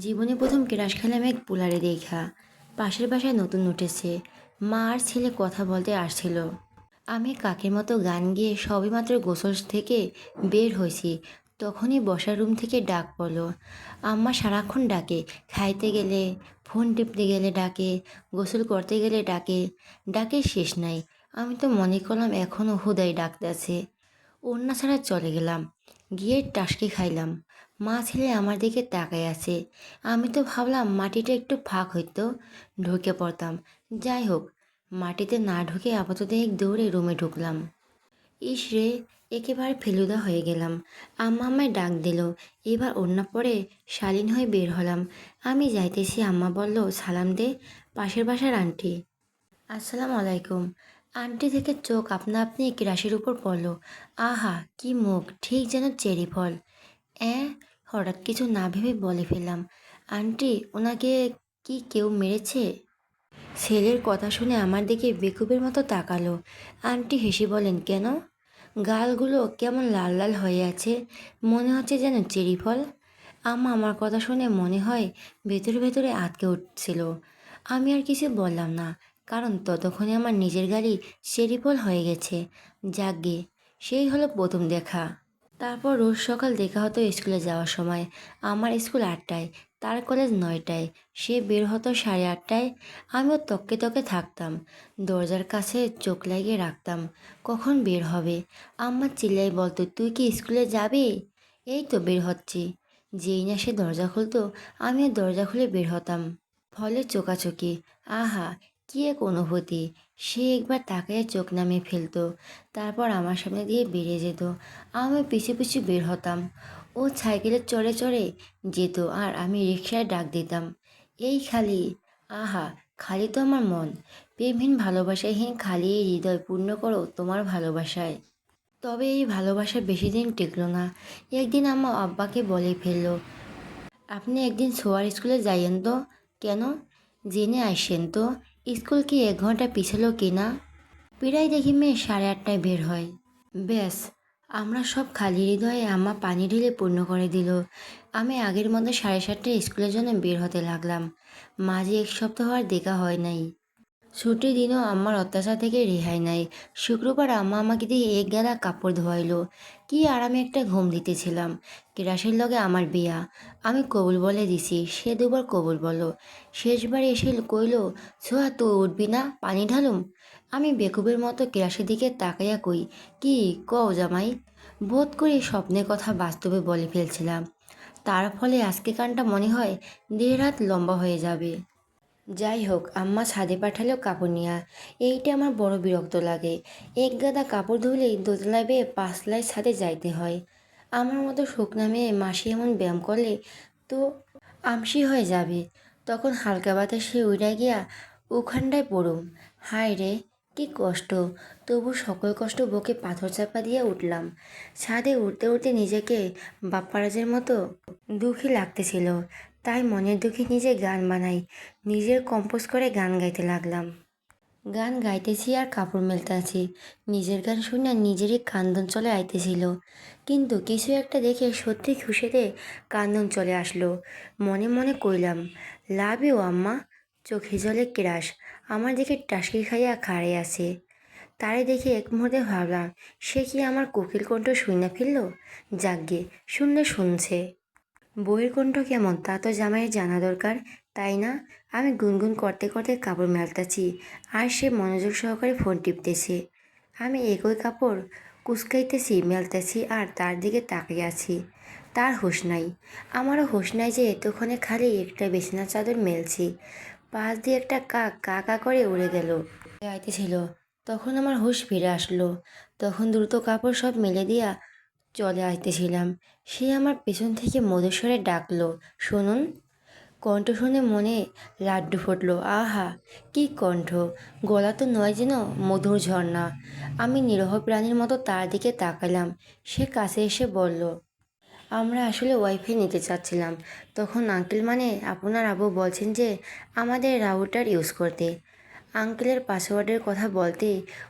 জীবনে প্রথম ক্রাশ খেলাম এক পোলারে দেখা। পাশের বাসায় নতুন উঠেছে। মা আর ছেলে কথা বলতে আসছিল। আমি কাকের মতো গান গেয়ে সবেমাত্র গোসল থেকে বের হয়েছি। তখনই বসার রুম থেকে ডাক পড়ল। আম্মা সারাক্ষণ ডাকে। খাইতে গেলে, ফোন টিপতে গেলে ডাকে, গোসল করতে গেলে ডাকে। ডাকে শেষ নাই। আমি তো মনে করলাম এখনও হুদাই ডাকতেছে অন্য ছাড়া চলে গেলাম। গিয়ে টাসকি খাইলাম। মা ছেলে আমার দিকে তাকায় আছে। আমি তো ভাবলাম মাটিটা একটু ফাঁক হইতো, ঢুকে পড়তাম। যাই হোক, মাটিতে না ঢুকে আপাতত এক দৌড়ে রুমে ঢুকলাম। ইস রে, একেবারে ফেলুদা হয়ে গেলাম। আম্মা আমায় ডাক দিল। এবার অন্য পরে শালীন হয়ে বের হলাম। আমি যাইতেছি, আম্মা বলল, সালাম দে, পাশের বাসার আন্টি। আসসালামু আলাইকুম। আন্টি থেকে চোখ আপনা আপনি রাশির উপর পড়ল। আহা, কি মুখ, ঠিক যেন চেরি ফল। অ্যাঁ, হঠাৎ কিছু না ভেবে বলে ফেললাম। আন্টি, ওনাকে কি কেউ মেরেছে? ছেলের কথা শুনে আমার দিকে বেকুবের মতো তাকালো। আন্টি হেসে বলেন, কেন? গালগুলো কেমন লাল লাল হয়ে আছে। মনে হচ্ছে যেন চেরি ফল। আম্মা আমার কথা শুনে মনে হয় ভেতরে ভেতরে আটকে উঠছিল। আমি আর কিছু বললাম না। কারণ ততক্ষণে আমার নিজের গাড়ি চেরি ফল হয়ে গেছে। যাকগে সেই হলো প্রথম দেখা। তারপর রোজ সকাল দেখা হতো স্কুলে যাওয়ার সময়। আমার স্কুল আটটায়, তার কলেজ নয়টায়, সে বের হতো সাড়ে আটটায়। আমিও তককে তকে থাকতাম। দরজার কাছে চোখ লাগিয়ে রাখতাম, কখন বের হবে? আমার চিল্লাই বলতো, তুই কি স্কুলে যাবি? এই তো বের হচ্ছি। যেই না সে দরজা খুলতো, আমিও দরজা খুলে বের হতাম। ফলে চোকাচোকি আহা কি এক অনুভূতি সে একবার তাকায় চোখ নামিয়ে ফেলতো। তারপর আমার সামনে দিয়ে বেরিয়ে যেত। আমি পিছু পিছু বের হতাম। ও সাইকেলের চড়ে চড়ে যেত আর আমি রিক্সায় ডাক দিতাম। এই খালি, আহা, খালি তো আমার মন। প্রেমহীন ভালোবাসাহীন খালি এই হৃদয় পূর্ণ করো তোমার ভালোবাসায়। তবে এই ভালোবাসা বেশি দিন টিকলো না। একদিন আমার আব্বাকে বলে ফেলল, আপনি একদিন সোয়ার স্কুলে যাইয়েন তো? কেন? জেনে আসেন তো। স্কুল কি এক ঘণ্টা পিছালো কি না? প্রায় দেখি মেয়ে সাড়ে আটটায় বের হয়। ব্যাস, আমরা সব খালি হৃদয়ে আম্মা পানি ঢেলে পূর্ণ করে দিল। আমি আগের মতো সাড়ে সাতটায় স্কুলের জন্য বের হতে লাগলাম। মাঝে এক সপ্তাহ আর দেখা হয় নাই। ছুটির দিনও আম্মার অত্যাচার থেকে রেহাই নাই। শুক্রবার আম্মা আমাকে দিয়ে এক গেলা কাপড় ধোয়াইলো। কি আরামে একটা ঘুম দিতেছিলাম। কেরাসের লগে আমার বিয়া। আমি কবুল বলে দিছি, সে দুবার কবুল বলো শেষবার এসে কইল, ছোয়া তো উঠবি না? পানি ঢালুম? আমি বেকুবের মতো কেরাসের দিকে তাকাইয়া কই, কি কও জামাই? বোধ করি স্বপ্নের কথা বাস্তবে বলে ফেলছিলাম। তার ফলে আজকে কানটা মনে হয় দেড় হাত লম্বা হয়ে যাবে। যাই হোক আম্মা ছাদে পাঠালেও কাপড় নিয়া। এইটা আমার বড় বিরক্ত লাগে। এক গাদা কাপড় ধুলেই দোতলায় বেয়ে পাঁচলায় ছাদে যাইতে হয়। আমার মতো শুকনা মেয়ে মাসি এমন ব্যায়াম করলে তো আমসি হয়ে যাবে। তখন হালকা বাতাসে উড়া গিয়া ওখানটায় পড়ুম। হায় রে, কি কষ্ট। তবু সকল কষ্ট বুকে পাথর চাপা দিয়ে উঠলাম। ছাদে উঠতে উঠতে নিজেকে বাপ্পারাজের মতো দুঃখী লাগতেছিল। তাই মনের দুঃখে নিজে গান বানাই, নিজের কম্পোজ করে গান গাইতে লাগলাম। গান গাইতেছি আর কাপড় মেলতেছি নিজের গান শুনে নিজেরই কান্দন চলে আইতেছিল। কিন্তু কিছু একটা দেখে সত্যি খুশিতে কান্দন চলে আসলো। মনে মনে কইলাম, লাভ ইউ আম্মা, চোখে জলে ক্রাশ, আমার দিকে টাসকি খাইয়া খাড়ে আছে। তারে দেখে এক মুহূর্তে ভাবলাম, সে কি আমার কোকিল কণ্ঠ শুনে ফেলল যাগ্গে শুনলে শুনছে। বইয়ের কণ্ঠ কেমন? তা তো জামাইয়ের জানা দরকার। তাই না? আমি গুনগুন করতে করতে কাপড় মেলতেছি, আর সে মনোযোগ সহকারে ফোন টিপতেছে। আমি একই কাপড় কুচকাইতেছি, মেলতেছি, আর তার দিকে তাকিয়ে আছি। তার হুঁশ নাই। আমারও হুঁশ নাই যে এতক্ষণে খালি একটা বিছানা চাদর মেলছি। পাশ দিয়ে একটা কাক কা কা করে উড়ে গেল। গাইতেছিল তখন আমার হুঁশ ফিরে আসলো। তখন দ্রুত কাপড় সব মেলে দিয়া চলে আসতেছিলাম সে আমার পেছন থেকে মধুস্বরে ডাকলো, শুনুন। কণ্ঠ শুনে মনে লাড্ডু ফুটলো, আহা, কি কণ্ঠ! গলা তো নয় যেন মধুর ঝর্ণা। আমি নিরহ প্রাণীর মতো তার দিকে তাকালাম। সে কাছে এসে বলল, আমরা আসলে ওয়াইফাই নিতে চাচ্ছিলাম। তখন আঙ্কেল মানে আপনার আবু বলছেন যে, আমাদের রাউটার ইউজ করতে। আঙ্কেলের পাসওয়ার্ডের কথা বলতে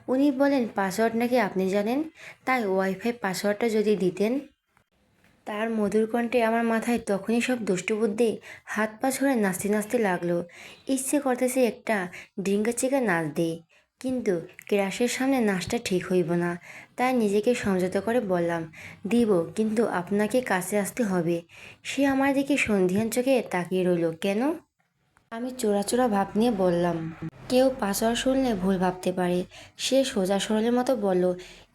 উনি বলেন, পাসওয়ার্ড নাকি আপনি জানেন? তাই ওয়াইফাই পাসওয়ার্ডটা যদি দিতেন তার মধুর কণ্ঠে আমার মাথায় তখনই সব দুষ্টবুদ্ধি হাত পা ছড়ে নাচতে নাচতে লাগল। ইচ্ছে করতেছে একটা ডিঙ্গা চিকা নাচ দিই, কিন্তু ক্রাশের সামনে নাচটা ঠিক হইব না। তাই নিজেকে সংযত করে বললাম, দিব, কিন্তু আপনাকে কাছে আসতে হবে। সে আমার দিকে সন্ধিহান চোখে তাকিয়ে রইল, কেন? আমি চোরাচোরা ভাব নিয়ে বললাম, কেউ পাসওয়ার্ড শুনলে ভুল ভাবতে পারে। সে সোজা সরলের মতো বলল,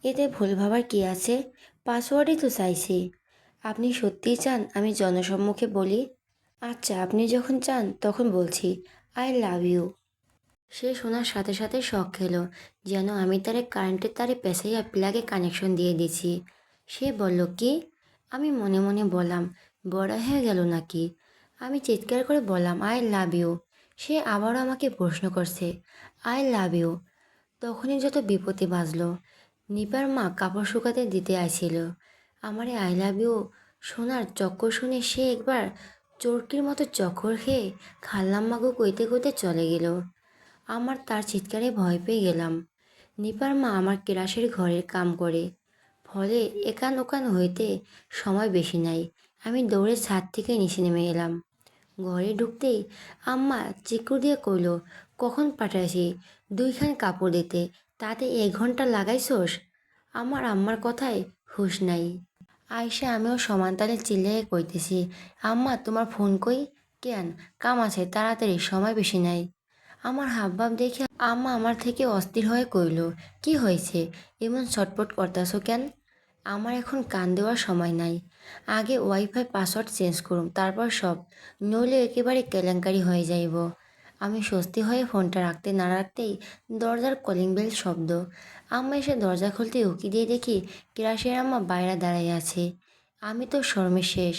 এতে ভুল ভাবার কি আছে? পাসওয়ার্ডই তো চাইছি। আপনি সত্যিই চান আমি জনসম্মুখে বলি? আচ্ছা আপনি যখন চান, তখন বলছি, আই লাভ ইউ। সে শোনার সাথে সাথে শখ খেলো, যেন আমি তারে কারেন্টের তারে পেঁচাইয়া প্লাগে কানেকশন দিয়ে দিছি। সে বলল, কি? আমি মনে মনে বললাম, বড় হয়ে গেল নাকি? আমি চিৎকার করে বললাম, আই লাভ ইউ। সে আবারও আমাকে প্রশ্ন করছে, আই লাভ ইউ? তখনই যত বিপত্তি বাজলো, নিপার মা কাপড় শুকাতে দিতে আইছিল আমারে আই লাভ ইউ। শোনার চক্কর শুনে সে একবার চরকির মতো চক্কর খেয়ে খাল্লাম্মাগো কইতে কইতে চলে গেল। আমার তার চিৎকারে ভয় পেয়ে গেলাম। নিপার মা আমার কেরাসের ঘরের কাম করে। ফলে একান ওকান হইতে সময় বেশি নাই। আমি দৌড়ে ছাদ থেকে নিচে নেমে এলাম ঘরে ঢুকতেই আম্মা চিকু দিয়ে কইল, কখন পাঠাইছি? দুইখান কাপড় দিতে। তাতে এক ঘণ্টা লাগাইছোস? আমার আম্মার কথায় হুশ নাই। আয়সা আমিও সমানতালে চিল্লিয়ে কইতেছি, আম্মা, তোমার ফোন কই? কেন? কাম আছে, তাড়াতাড়ি, সময় বেশি নাই। আমার হাবভাব দেখে আম্মা আমার থেকে অস্থির হয়ে কইল, কি হয়েছে? এমন ছটপট করতেছো কেন? আমার এখন কান দেওয়ার সময় নাই। আগে ওয়াইফাই পাসওয়ার্ড চেঞ্জ করুম, তারপর সব। নইলে একেবারে কেলেঙ্কারি হয়ে যাইব। আমি স্বস্তি হয়ে ফোনটা রাখতে না রাখতেই দরজার কলিং বেল শব্দ। আম্মা এসে দরজা খুলতে উকি দিয়ে দেখি কেরাসের আম্মা বাইরে দাঁড়াই আছে। আমি তো শর্মে শেষ।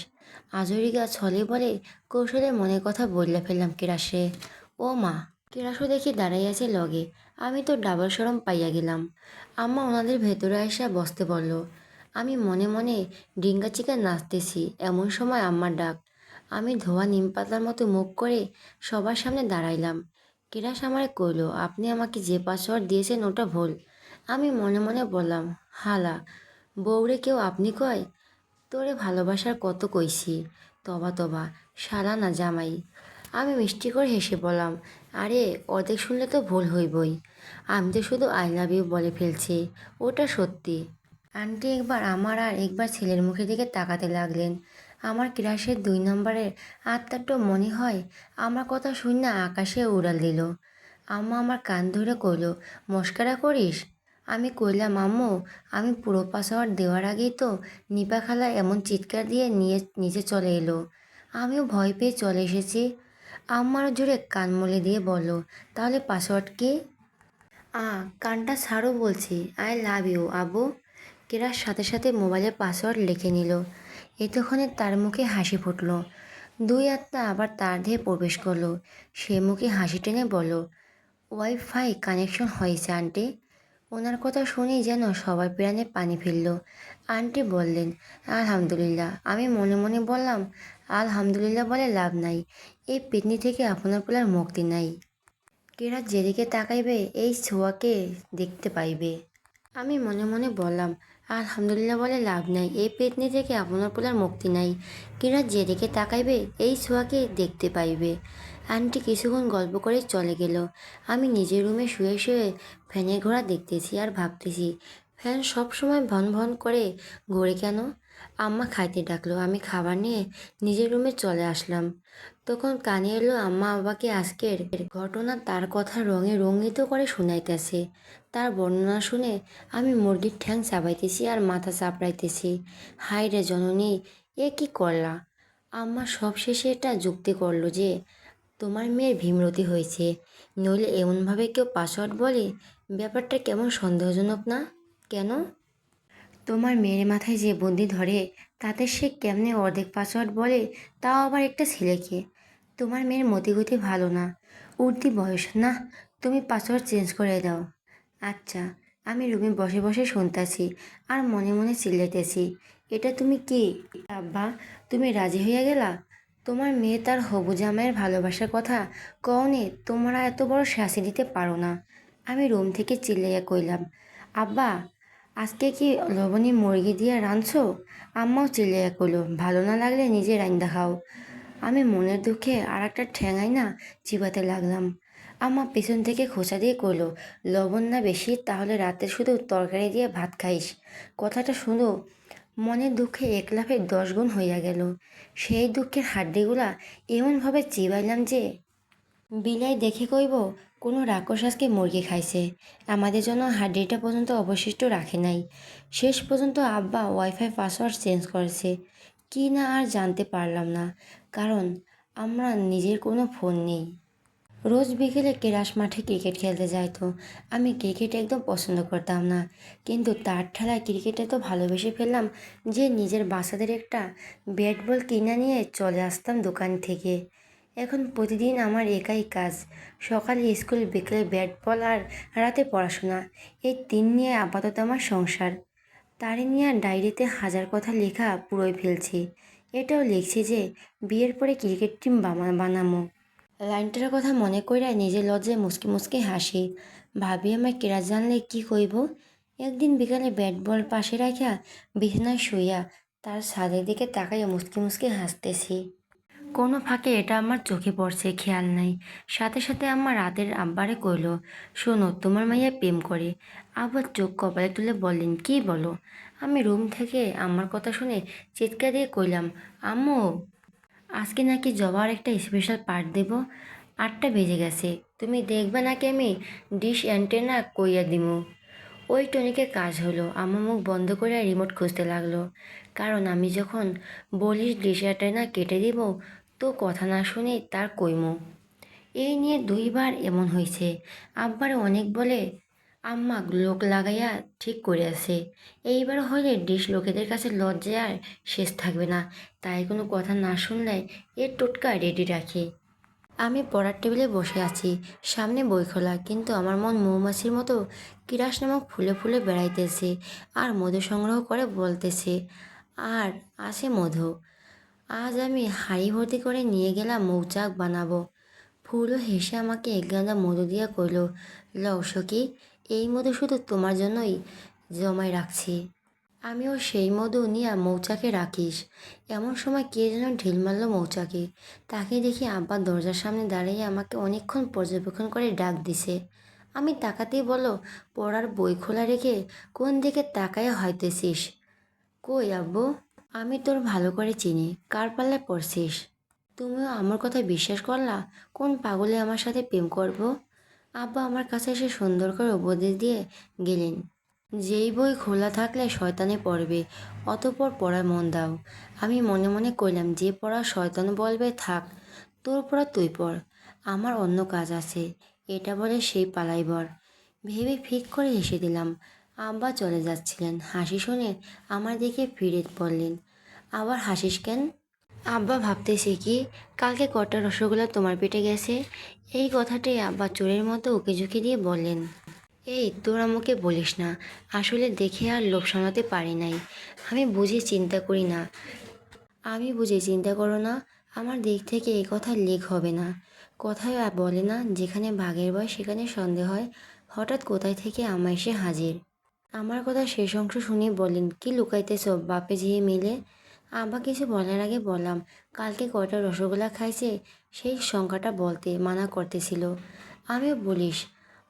আজরি গাছ হলে বলে কৌশলে মনে কথা বললে ফেললাম কেরাসে ও মা কেরাসও দেখি দাঁড়াই আছে লগে। আমি তো ডাবল সরম পাইয়া গেলাম। আম্মা ওনাদের ভেতরে আসা বসতে বলল, আমি মনে মনে ডিঙ্গা চিকা নাচতেছি, এমন সময় আম্মার ডাক আমি ধোয়া নিম পাতার মতো মুখ করে সবার সামনে দাঁড়াইলাম। কেরাস আমারে কইল, আপনি আমাকে যে পাসওয়ার্ড দিয়েছেন ওটা ভুল। আমি মনে মনে বললাম, হালা, বউরে কেউ আপনি কয়? তোরে ভালোবাসার কত কইছি? তবা তবা, শালা না জামাই। আমি মিষ্টি করে হেসে বললাম, আরে, অর্ধেক শুনলে তো ভুল হইবই। আমি তো শুধু আই লাভ ইউ বলে ফেলছি, ওটা সত্যি। আন্টি একবার আমার আর একবার ছেলের মুখের দিকে তাকাতে লাগলেন। আমার ক্লাসের দুই নম্বরের আত্মারটা মনে হয় আমার কথা শুন না আকাশে উড়াল দিল। আম্মা আমার কান ধরে কইল, মস্কারা করিস? আমি কইলাম, আম্মু, আমি পুরো পাসওয়ার্ড দেওয়ার আগেই তো নিপা খালা এমন চিৎকার দিয়ে নিয়ে, নিচে চলে এলো। আমিও ভয় পেয়ে চলে এসেছি। আম্মার জোরে কান মলে দিয়ে বলো তাহলে পাসওয়ার্ড কি? আ, কানটা ছাড়ো বলছি, আই লাভ ইউ আবু কেরার সাথে সাথে মোবাইলে পাসওয়ার্ড লিখে নিল। এতক্ষণে তার মুখে হাসি ফুটল। দুই আত্মা আবার তার দেহে প্রবেশ করল। সে মুখে হাসি টেনে বলল, ওয়াইফাই কানেকশন হয়েছে, আন্টি। ওনার কথা শুনেই যেন সবার প্রাণে পানি ফেলল। আন্টি বললেন, আলহামদুলিল্লাহ। আমি মনে মনে বললাম, আলহামদুলিল্লাহ বলে লাভ নাই। এই পেতনি থেকে আপনার পোলার মুক্তি নাই। কেরা যেদিকে তাকাইবে, এই ছোঁয়াকে দেখতে পাইবে। আমি মনে মনে বললাম আলহামদুলিল্লাহ বলে লাভ নাই। এই পেতনি থেকে আপনার পোলার মুক্তি নাই। কিরা যেদিকে তাকাইবে, এই ছোঁয়াকে দেখতে পাইবে। আন্টি কিছুক্ষণ গল্প করে চলে গেল। আমি নিজের রুমে শুয়ে শুয়ে ফ্যানের ঘোড়া দেখতেছি আর ভাবতেছি, ফ্যান সব সময় ভন ভন করে ঘোরে কেন? আম্মা খাইতে ডাকলো। আমি খাবার নিয়ে নিজের রুমে চলে আসলাম। তখন কানে এলো আম্মা বাবাকে আজকের ঘটনা তার কথা রঙে রঙিত করে শুনাইতেছে। তার বর্ণনা শুনে আমি মুরগির ঠ্যাং চাপাইতেছি আর মাথা চাপড়াইতেছি। হাই রে জননী, এ কি করলা? আম্মা সব শেষে এটা যুক্তি করল যে, তোমার মেয়ের ভীমরতি হয়েছে। নইলে এমনভাবে কেউ পাসওয়ার্ড বলে? ব্যাপারটা কেমন সন্দেহজনক না? কেন? তোমার মেয়ের মাথায় যে বন্দি ধরে, তাতে সে কেমনে অর্ধেক পাসওয়ার্ড বলে, তাও আবার একটা ছেলেকে? তোমার মেয়ের মতিগতি ভালো না। উর্দি বয়স, না? তুমি পাসওয়ার্ড চেঞ্জ করে দাও। আচ্ছা আমি রুমে বসে বসে শুনতাছি আর মনে মনে চিল্লাইতেছি। এটা তুমি কি? আব্বা, তুমি রাজি হইয়া গেলা? তোমার মেয়ে তার হবু জামাইয়ের ভালোবাসার কথা কওনে, তোমরা এত বড় শাসি দিতে পারো না। আমি রুম থেকে চিল্লাইয়া কইলাম, আব্বা, আজকে কি লবণী মুরগি দিয়ে রাঁধছো? আম্মাও চিল্লিয়া করল ভালো না লাগলে নিজে রান্দা খাও। আমি মনের দুঃখে আর একটা ঠ্যাঙাই না চিবাতে লাগলাম। আম্মা পেছন থেকে খোঁচা দিয়ে করল লবণ না বেশি, তাহলে রাতে শুধু তরকারি দিয়ে ভাত খাইস। কথাটা শুনো, মনের দুঃখে এক লাফে দশ গুণ হইয়া গেল। সেই দুঃখের হাড্ডিগুলা এমনভাবে চিবাইলাম যে, বিলাই দেখে কইব, কোনো রাক্ষস আজকে মুরগি খাইছে। আমাদের জন্য হাড্ডিটা পর্যন্ত অবশিষ্ট রাখে নাই। শেষ পর্যন্ত আব্বা ওয়াইফাই পাসওয়ার্ড চেঞ্জ করেছে। কি না আর জানতে পারলাম না, কারণ আমরা নিজের কোনো ফোন নেই। রোজ বিকেলে কেরাস মাঠে ক্রিকেট খেলতে যাইতো আমি ক্রিকেট একদম পছন্দ করতাম না। কিন্তু তার ঠেলায় ক্রিকেটে তো ভালোবেসে ফেললাম যে নিজের বাচ্চাদের একটা ব্যাট বল কিনে নিয়ে চলে আসতাম দোকান থেকে। এখন প্রতিদিন আমার একাই কাজ, সকালে স্কুল বিকেলে ব্যাট বল আর রাতে পড়াশোনা, এই তিন নিয়ে আপাতত আমার সংসার। তারই নিয়ে ডায়েরিতে হাজার কথা লেখা পুরোই ফেলছে। এটাও লিখছে যে, বিয়ের পরে ক্রিকেট টিম বানামো। লাইনটার কথা মনে কইরা নিজের লজ্জায় মুসকি মুসকি হাসি। ভাবি আমার কেরা জানলে কি কইব? একদিন বিকালে ব্যাট বল পাশে রাখিয়া বিছানায় শুইয়া তার ছাদের দিকে তাকাইয়া মুসকি মুসকি হাসতেছি। কোনো ফাঁকে এটা আমার চোখে পড়ছে, খেয়াল নাই। সাথে সাথে আমার রাতের আব্বারে কইল, শোনো, তোমার মাইয়া প্রেম করে। আবার চোখ কপালে তুলে বললেন, কি বলো? আমি রুম থেকে আমার কথা শুনে চিৎকার দিয়ে কইলাম, আম্মু, আজকে নাকি জবার একটা স্পেশাল পার্ট দেব। আটটা বেজে গেছে। তুমি দেখবে নাকি আমি ডিশ অ্যান্টেনা কইয়া দিমু। ওই টনিকে কাজ হলো আমার মুখ বন্ধ করে রিমোট খুঁজতে লাগল। কারণ আমি যখন বলিস ডিশ অ্যান্টেনা কেটে দিব তো কথা না শুনে তার কইমু, এই নিয়ে দুইবার এমন হয়েছে আব্বার অনেক বলে, আম্মা, লোক লাগাইয়া ঠিক করে আছে। এইবার হলে ডিশ লোকেদের কাছে লজ্জায় আর শেষ থাকবে না। তাই কোনো কথা না শুনলে এর টোটকা রেডি রাখি আমি পড়ার টেবিলে বসে আছি। সামনে বই খোলা, কিন্তু আমার মন মৌমাছির মতো কিরাস নামক ফুলে ফুলে বেড়াইতেছে আর মধু সংগ্রহ করে বলতেছে, আর আসে মধু। আজ আমি হাঁড়ি ভর্তি করে নিয়ে গেলাম মৌচাক বানাবো। ফুলও হেসে আমাকে এক গাঁদা মধু দিয়া কইল, লও সখী, এই মধু শুধু তোমার জন্যই জমায় রাখছি। আমিও সেই মধু নিয়ে মৌচাকে রাখিস। এমন সময় কে যেন ঢিল মারল মৌচাকে। তাকে দেখি আব্বা দরজার সামনে দাঁড়িয়ে আমাকে অনেকক্ষণ পর্যবেক্ষণ করে ডাক দিছে। আমি তাকাতেই বলো পড়ার বই খোলা রেখে কোন দিকে তাকায় হয়তেছিস কই আব্বু? আমি তোর ভালো করে চিনি, কার পাল্লায় পড়ছিস? তুমিও আমার কথা বিশ্বাস করলা? কোন পাগলে আমার সাথে প্রেম করব? আব্বা আমার কাছে এসে সুন্দর করে উপদেশ দিয়ে গেলেন। যেই বই খোলা থাকলে শয়তানে পড়বে, অতপর পড়ায় মন দাও। আমি মনে মনে কইলাম, যে পড়া শয়তান বলবে, থাক, তোর পড়া তুই পড়। আমার অন্য কাজ আছে, এটা বলে সেই পালাইবর ভেবে ফিক করে হেসে দিলাম আব্বা চলে যাচ্ছিলেন। হাসি শুনে আমার দিকে ফিরে পড়লেন আবার হাসিস কেন? আব্বা ভাবতেছে কি, কালকে কটা রসগোল্লা তোমার পেটে গেছে? এই কথাটাই আব্বা চোরের মতো উকে ঝুঁকে দিয়ে বললেন, এই তোর আমাকে বলিস না, আসলে দেখে আর লোভ সামলাতে পারি নাই। আমি বুঝে চিন্তা করি না। আমি বুঝে চিন্তা করো না, আমার দিক থেকে এই কথা লেখ হবে না। কথায় বলে না, যেখানে ভাগের বয় সেখানে সন্দেহ হয়। হঠাৎ কোথায় থেকে আমায় এসে হাজির। আমার কথা শেষ অংশ শুনে বলেন কি লুকাইতেছ? বাপে ঝিয়ে মিলে? আব্বা, কিছু বলার আগে বললাম, কালকে কয়টা রসগোল্লা খাইছে সেই সংখ্যাটা বলতে মানা করতেছিল। আমি বলিস,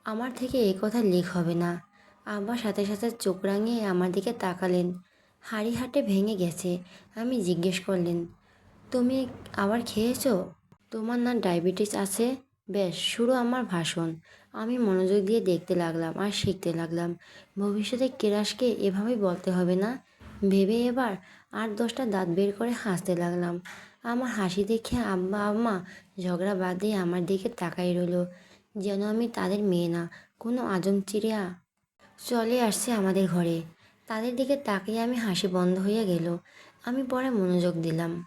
আমার থেকে এই কথা লেখ হবে না। আব্বা সাথে সাথে চোখ রাঙিয়ে আমার দিকে তাকালেন। হাড়ি হাটে ভেঙে গেছে, আমি জিজ্ঞেস করলেন, তুমি আবার খেয়েছো? তোমার না ডায়াবেটিস আছে? বেশ, শুরু আমার ভাষণ। আমি মনোযোগ দিয়ে দেখতে লাগলাম আর শিখতে লাগলাম। ভবিষ্যতে কেরাসকে এভাবেই বলতে হবে না? ভেবে এবার আট দশটা দাঁত বের করে হাসতে লাগলাম। আমার হাসি দেখে আব্বা আম্মা ঝগড়া বাদে আমার দিকে তাকাই রইল। যেন আমি তাদের মেয়ে না, কোনো আজম চিড়িয়া চলে আসছে আমাদের ঘরে। তাদের দিকে তাকিয়ে আমি হাসি বন্ধ হয়ে গেল। আমি পরে মনোযোগ দিলাম।